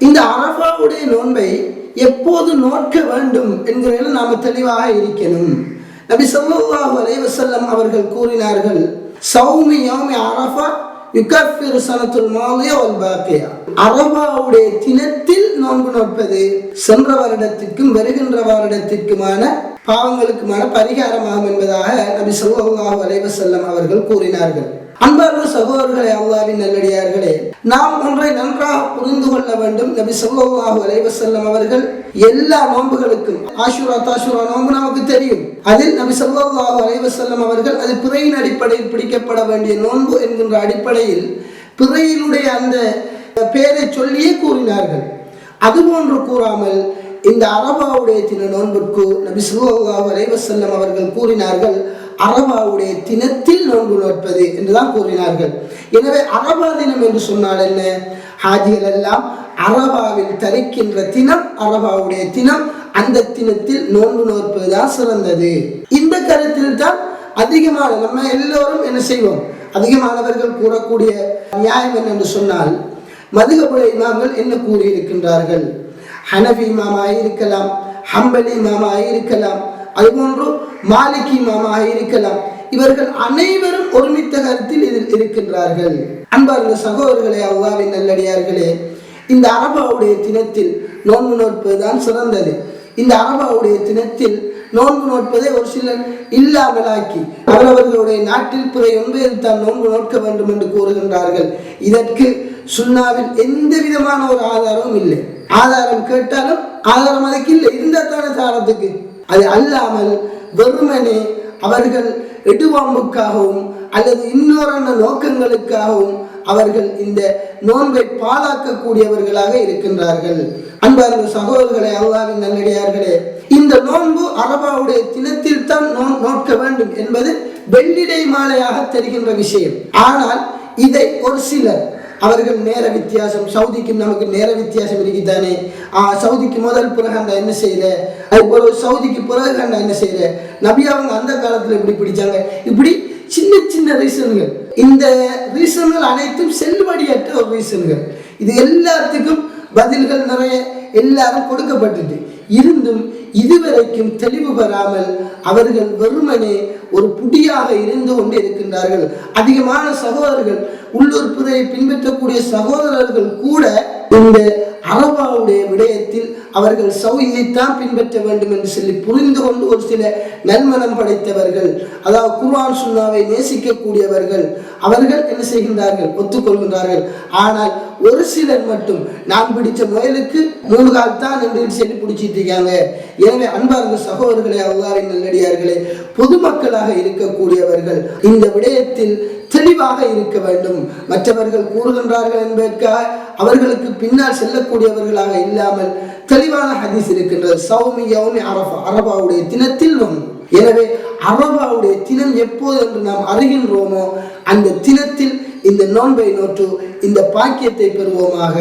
இந்த அரபாவுடைய நோன்பை எப்போது நோக்க வேண்டும் என்கிறதில் நாம் தெளிவாக இருக்கணும். நபி ஸல்லல்லாஹு அலைவசல்லம் அவர்கள் கூறினார்கள் சௌமி யோமி அரஃபா யுகஃபிரு சனத்துல் மாலிய ஒரு பாக்கியா. அரபாவுடைய தினத்தில் நோன்பு நோட்பது சென்ற வருடத்திற்கும் வருகின்ற வருடத்திற்குமான பாவங்களுக்குமான பரிகாரமாகும் என்பதாக நபி ஸல்லல்லாஹு அலைவசல்லம் அவர்கள் கூறினார்கள். அன்பார்ந்த சகோதரர்களே அல்லாவின் நல்லடியார்களே நாம் ஒன்றை நன்றாக புரிந்து கொள்ள வேண்டும். நபி ஸல்லல்லாஹு அலைவசல்லம் அவர்கள் எல்லா நோன்புகளுக்கும் ஆஷுரா தாஷுரா நோன்பு நமக்கு தெரியும். அதில் நபி ஸல்லல்லாஹு அலைவசல்லம் அவர்கள் அது பிறையின் அடிப்படையில் பிடிக்கப்பட வேண்டிய நோன்பு என்கின்ற அடிப்படையில் பிறையினுடைய அந்த பெயரை சொல்லியே கூறினார்கள். அதுபோன்று கூறாமல் இந்த அரபாவுடைய தின நோன்பிற்கு நபி ஸல்லல்லாஹு அலைவசல்லம் அவர்கள் கூறினார்கள் அரபாவுடைய தினத்தில் நோன்பு நோட்பது என்றுதான் கூறினார்கள். எனவே அரபா தினம் என்று சொன்னால் என்ன? ஹாஜிகள் எல்லாம் அரபாவில் தரிக்கின்ற தினம் அரபாவுடைய தினம் அந்த தினத்தில் நோன்பு நோற்பதுதான் சிறந்தது. இந்த கருத்தில் தான் அதிகமான நம்ம எல்லோரும் என்ன செய்வோம்? அதிகமானவர்கள் கூறக்கூடிய நியாயம் என்னென்று சொன்னால் மதுகபுல இமாம்கள் என்ன கூறியிருக்கின்றார்கள்? ஹனபி இமாமாக இருக்கலாம் ஹம்பலி இமாமாக இருக்கலாம் அதுபோன்று மாலிகி இமாமாக இருக்கலாம். இவர்கள் அனைவரும் ஒருமித்த கருத்தில் இதில் இருக்கின்றார்கள். அன்பார்ந்த சகோதரர்களே அல்லாவின் நல்லடியார்களே இந்த அரபாவுடைய தினத்தில் நோன்பு நோட்பதுதான் சிறந்தது. இந்த அரபாவுடைய தினத்தில் நோன்பு நோட்பதை ஒரு சிலர் இல்லாமலாக்கி அவரவர்களுடைய நாட்டில் பிற ஒன்பதில் தான் நோன்பு நோட்க வேண்டும் என்று கூறுகின்றார்கள். இதற்கு சுண்ணாவில் எந்த விதமான ஒரு ஆதாரமும் இல்லை. ஆதாரம் கேட்டாலும் ஆதாரம் அதுக்கு இல்லை. இருந்தால் தானே சாரத்துக்கு? அது அல்லாமல் வெறுமனே அவர்கள் எடுவாம்புக்காகவும் அல்லது இன்னொரு நோக்கங்களுக்காகவும் அவர்கள் இந்த நோன்பை பாழாக்கக்கூடியவர்களாக இருக்கின்றார்கள். அன்பார்ந்த சகோதரர்களே அல்லாவின் நல்லடியார்களே இந்த நோன்பு அரபாவுடைய தினத்தில் தான் நோ நோக்க வேண்டும் என்பது வெள்ளிடை மாலையாக தெரிகின்ற விஷயம். ஆனால் இதை ஒரு சிலர் அவர்கள் நேர வித்தியாசம் சவுதிக்கும் நமக்கு நேர வித்தியாசம் இருக்குதானே? ஆ சவுதிக்கு முதல் பிறகு என்ன செய்யற அது போல சவுதிக்கு பிறகு என்ன செய்யற நபி அவங்க அந்த காலத்துல இப்படி பிடிச்சாங்க. இப்படி சின்ன சின்ன ரீசன்கள். இந்த ரீசன்கள் அனைத்தும் செல்லுபடியற்ற ஒரு ரீசன்கள். இது எல்லாத்துக்கும் பதில்கள் நிறைய எல்லாரும் கொடுக்கப்பட்டது இருந்தும் இதுவரைக்கும் தெளிவு பெறாமல் அவர்கள் வெறுமனே ஒரு புடியாக இருந்து கொண்டு இருக்கின்றார்கள் அதிகமான சகோதரர்கள் உள்ளூர் பிறையை பின்பற்றக்கூடிய சகோதரர்கள் கூட இந்த அரபாவுடைய விடயத்தில் அவர்கள் சௌதியைத்தான் பின்பற்ற வேண்டும் என்று சொல்லி புரிந்து கொண்டு ஒரு சில நன்மனம் படைத்தவர்கள் அதாவது குர்ஆன் சுன்னாவை நேசிக்கக்கூடியவர்கள் அவர்கள் என்ன செய்கின்றார்கள்? ஒத்துக்கொள்கின்றார்கள். ஆனால் ஒரு சிலர் மட்டும் நான் பிடித்த முயலுக்கு மூணு கால் தான் என்று சொல்லி பிடிச்சிட்டு இருக்காங்க. எனவே அன்பார்ந்த சகோதரர்களே அல்லாவின் நல்லடியார்களே பொதுமக்களாக இருக்கக்கூடியவர்கள் இந்த விடயத்தில் தெளிவாக இருக்க வேண்டும். மற்றவர்கள் கூறுகின்றார்கள் என்பதற்காக அவர்களுக்கு பின்னால் செல்லக்கூடியவர்களாக இல்லாமல் தெளிவான ஹதீஸ் இருக்கின்றது. சௌமி யௌமி அரபா அரபாவுடைய தினத்தில் எனவே அரபாவுடைய தினம் எப்போது என்று நாம் அறிகின்றோமோ அந்த தினத்தில் இந்த நோன்பை நோற்று இந்த பாக்கியத்தை பெறுவோமாக.